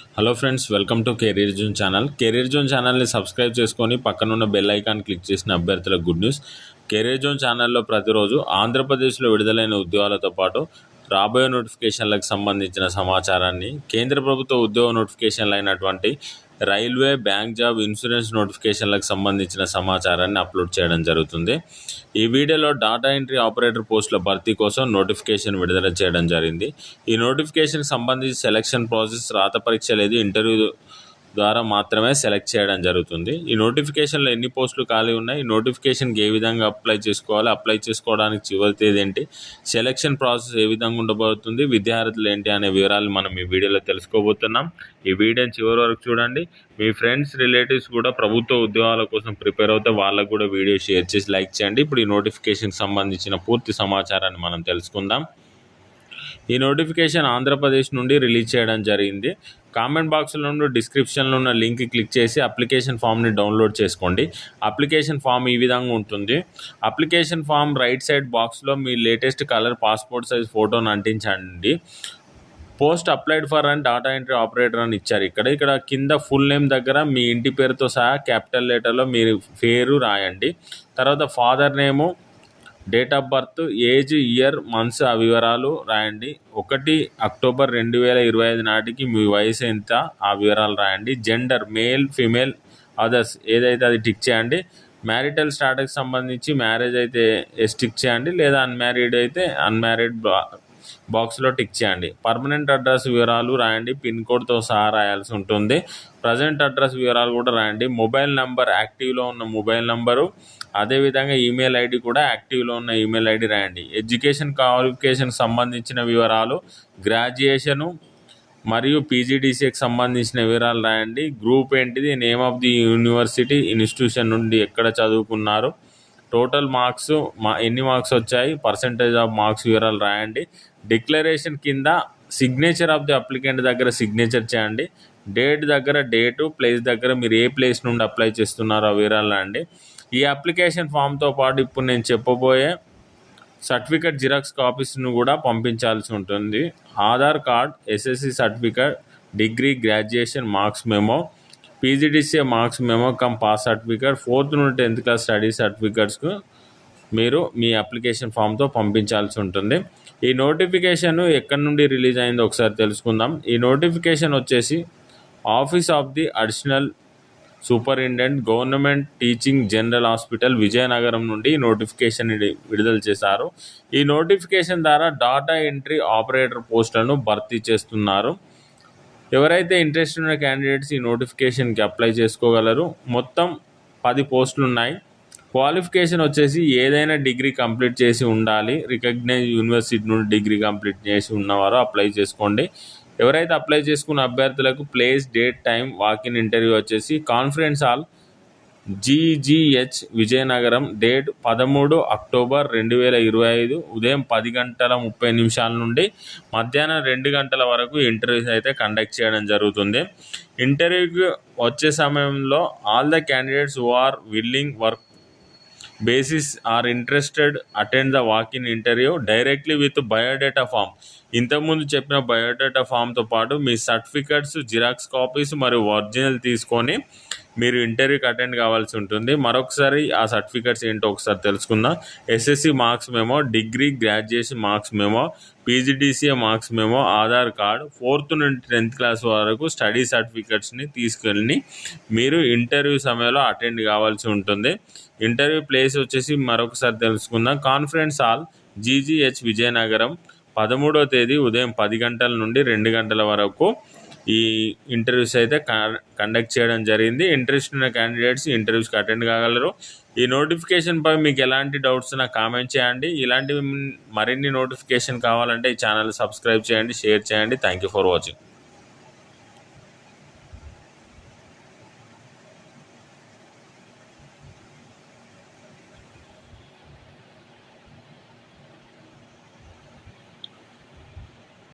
Hello friends welcome to career zone channel. Career zone ఛానల్ని subscribe చేసుకొని పక్కనున్న bell icon click చేసిన అభ్యర్థులకు గుడ్ న్యూస్. కెరీర్ జోన్ ఛానల్లో ప్రతిరోజు ఆంధ్రప్రదేశ్లో విడుదలైన ఉద్యోగాలతో పాటు రాబోయే నోటిఫికేషన్లకు సంబంధించిన సమాచారాన్ని కేంద్ర ప్రభుత్వ ఉద్యోగ నోటిఫికేషన్లు అయినటువంటి రైల్వే బ్యాంక్ జాబ్ ఇన్సూరెన్స్ నోటిఫికేషన్లకు సంబంధించిన సమాచారాన్ని అప్లోడ్ చేయడం జరుగుతుంది. ఈ వీడియోలో డాటా ఎంట్రీ ఆపరేటర్ పోస్టుల భర్తీ కోసం నోటిఫికేషన్ విడుదల చేయడం జరిగింది. ఈ నోటిఫికేషన్కి సంబంధించి సెలక్షన్ ప్రాసెస్ రాత పరీక్ష లేదు ఇంటర్వ్యూ ద్వారా మాత్రమే సెలెక్ట్ చేయడం జరుగుతుంది. ఈ నోటిఫికేషన్లో ఎన్ని పోస్టులు ఖాళీ ఉన్నాయి ఈ నోటిఫికేషన్కి ఏ విధంగా అప్లై చేసుకోవాలి అప్లై చేసుకోవడానికి చివరి తేదీ ఏంటి సెలక్షన్ ప్రాసెస్ ఏ విధంగా ఉండబోతుంది విద్యార్థులు ఏంటి అనే వివరాలు మనం ఈ వీడియోలో తెలుసుకోబోతున్నాం. ఈ వీడియోని చివరి వరకు చూడండి. మీ ఫ్రెండ్స్ రిలేటివ్స్ కూడా ప్రభుత్వ ఉద్యోగాల కోసం ప్రిపేర్ అవుతే వాళ్ళకు కూడా వీడియో షేర్ చేసి లైక్ చేయండి. ఇప్పుడు ఈ నోటిఫికేషన్కి సంబంధించిన పూర్తి సమాచారాన్ని మనం తెలుసుకుందాం. ఈ నోటిఫికేషన్ ఆంధ్రప్రదేశ్ నుండి రిలీజ్ చేయడం జరిగింది. కామెంట్ బాక్స్లో ఉన్న డిస్క్రిప్షన్లో ఉన్న లింక్ క్లిక్ చేసి అప్లికేషన్ ఫామ్ని డౌన్లోడ్ చేసుకోండి. అప్లికేషన్ ఫామ్ ఈ విధంగా ఉంటుంది. అప్లికేషన్ ఫామ్ రైట్ సైడ్ బాక్స్లో మీ లేటెస్ట్ కలర్ పాస్పోర్ట్ సైజ్ ఫోటోని అంటించండి. Post applied for and data entry operator అని ఇచ్చారు ఇక్కడ. ఇక్కడ కింద ఫుల్ నేమ్ దగ్గర మీ ఇంటి పేరుతో సహా క్యాపిటల్ లెటర్లో మీరు పేరు రాయండి. తర్వాత father name date of birth age year months ఆ వివరాలు రాయండి. ఒకటి అక్టోబర్ రెండు వేల ఇరవై ఐదు నాటికి మీ వయసు ఎంత? ఆ వివరాలు రాయండి. జెండర్ మేల్ ఫిమేల్ అదర్స్ ఏదైతే అది టిక్ చేయండి. మ్యారిటల్ స్టాటస్కి సంబంధించి మ్యారేజ్ అయితే ఎస్ టిక్ చేయండి. లేదా అన్మ్యారీడ్ అయితే అన్మ్యారీడ్ బాక్స్లో టిక్ చేయండి. పర్మనెంట్ అడ్రస్ వివరాలు రాయండి. పిన్ కోడ్తో సహా రాయాల్సి ఉంటుంది. ప్రజెంట్ అడ్రస్ వివరాలు కూడా రాయండి. మొబైల్ నెంబర్ యాక్టివ్లో ఉన్న మొబైల్ నెంబరు అదేవిధంగా ఈమెయిల్ ఐడి కూడా యాక్టివ్లో ఉన్న ఈమెయిల్ ఐడి రాయండి. ఎడ్యుకేషన్ క్వాలిఫికేషన్ సంబంధించిన వివరాలు గ్రాడ్యుయేషను మరియు పీజీడీసీకి సంబంధించిన వివరాలు రాయండి. గ్రూప్ ఏంటిది? Name of the university institution నుండి ఎక్కడ చదువుకున్నారు? టోటల్ మార్క్స్ మా ఎన్ని మార్క్స్ వచ్చాయి? పర్సంటేజ్ ఆఫ్ మార్క్స్ వివరాలు రాయండి. డిక్లరేషన్ కింద సిగ్నేచర్ ఆఫ్ ది అప్లికెంట్ దగ్గర సిగ్నేచర్ చేయండి. డేట్ దగ్గర డేటు ప్లేస్ దగ్గర మీరు ఏ ప్లేస్ నుండి అప్లై చేస్తున్నారో ఆ వివరాలు అండి ఈ అప్లికేషన్ ఫామ్తో పాటు ఇప్పుడు నేను చెప్పబోయే సర్టిఫికేట్ జిరాక్స్ కాపీస్ను కూడా పంపించాల్సి ఉంటుంది. Aadhaar card SSC certificate degree graduation marks memo PGDCA marks memo cum pass certificate fourth నుండి టెన్త్ క్లాస్ స్టడీ సర్టిఫికేట్స్కు మీరు మీ అప్లికేషన్ ఫామ్తో పంపించాల్సి ఉంటుంది. ఈ నోటిఫికేషన్ ఎక్కడి నుండి రిలీజ్ అయిందో ఒకసారి తెలుసుకుందాం. ఈ నోటిఫికేషన్ వచ్చేసి office of the additional superintendent government teaching general hospital Vizianagaram నుండి నోటిఫికేషన్ విడుదల చేశారు. ఈ నోటిఫికేషన్ ద్వారా డాటా ఎంట్రీ ఆపరేటర్ పోస్టులను భర్తీ చేస్తున్నారు. ఎవరైతే ఇంట్రెస్ట్ ఉన్న క్యాండిడేట్స్ ఈ నోటిఫికేషన్కి అప్లై చేసుకోగలరు? మొత్తం పది పోస్టులు ఉన్నాయి క్వాలిఫికేషన్ వచ్చేసి ఏదైనా డిగ్రీ కంప్లీట్ చేసి ఉండాలి రికగ్నైజ్ యూనివర్సిటీ నుండి డిగ్రీ కంప్లీట్ చేసి ఉన్నవారో అప్లై చేసుకోండి. ఎవరైతే అప్లై చేసుకున్న అభ్యర్థులకు place date time walk in interview వచ్చేసి conference hall GGH Vizianagaram date పదమూడు అక్టోబర్ రెండు వేల ఇరవై ఐదు ఉదయం పది గంటల ముప్పై నిమిషాల నుండి మధ్యాహ్నం రెండు గంటల వరకు ఇంటర్వ్యూస్ అయితే కండక్ట్ చేయడం జరుగుతుంది. ఇంటర్వ్యూకి వచ్చే సమయంలో all the candidates who are willing work basis are interested attend the walk in interview directly with biodata form ఇంతకుముందు చెప్పిన బయోడేటా ఫామ్తో పాటు మీ సర్టిఫికెట్స్ జిరాక్స్ కాపీస్ మరియు ఒరిజినల్ తీసుకొని మీరు ఇంటర్వ్యూకి అటెండ్ కావాల్సి ఉంటుంది. మరొకసారి ఆ సర్టిఫికెట్స్ ఏంటో ఒకసారి తెలుసుకుందాం. SSC marks memo degree graduation marks memo PGDCA marks memo Aadhaar card fourth నుండి టెన్త్ క్లాస్ వరకు స్టడీ సర్టిఫికెట్స్ని తీసుకెళ్ళి మీరు ఇంటర్వ్యూ సమయంలో అటెండ్ కావాల్సి ఉంటుంది. ఇంటర్వ్యూ ప్లేస్ వచ్చేసి మరొకసారి తెలుసుకుందాం. కాన్ఫరెన్స్ హాల్ జీజీహెచ్ విజయనగరం పదమూడో తేదీ ఉదయం పది గంటల నుండి రెండు గంటల వరకు. ఈ ఇంటర్వ్యూస్ అయితే కండక్ట్ చేయడం జరిగింది. ఇంట్రెస్ట్ ఉన్న క్యాండిడేట్స్ ఇంటర్వ్యూస్కి అటెండ్ కాగలరు. ఈ నోటిఫికేషన్పై మీకు ఎలాంటి డౌట్స్ నాకు కామెంట్ చేయండి. ఇలాంటివి మరిన్ని నోటిఫికేషన్ కావాలంటే ఈ ఛానల్ సబ్స్క్రైబ్ చేయండి షేర్ చేయండి. Thank you for watching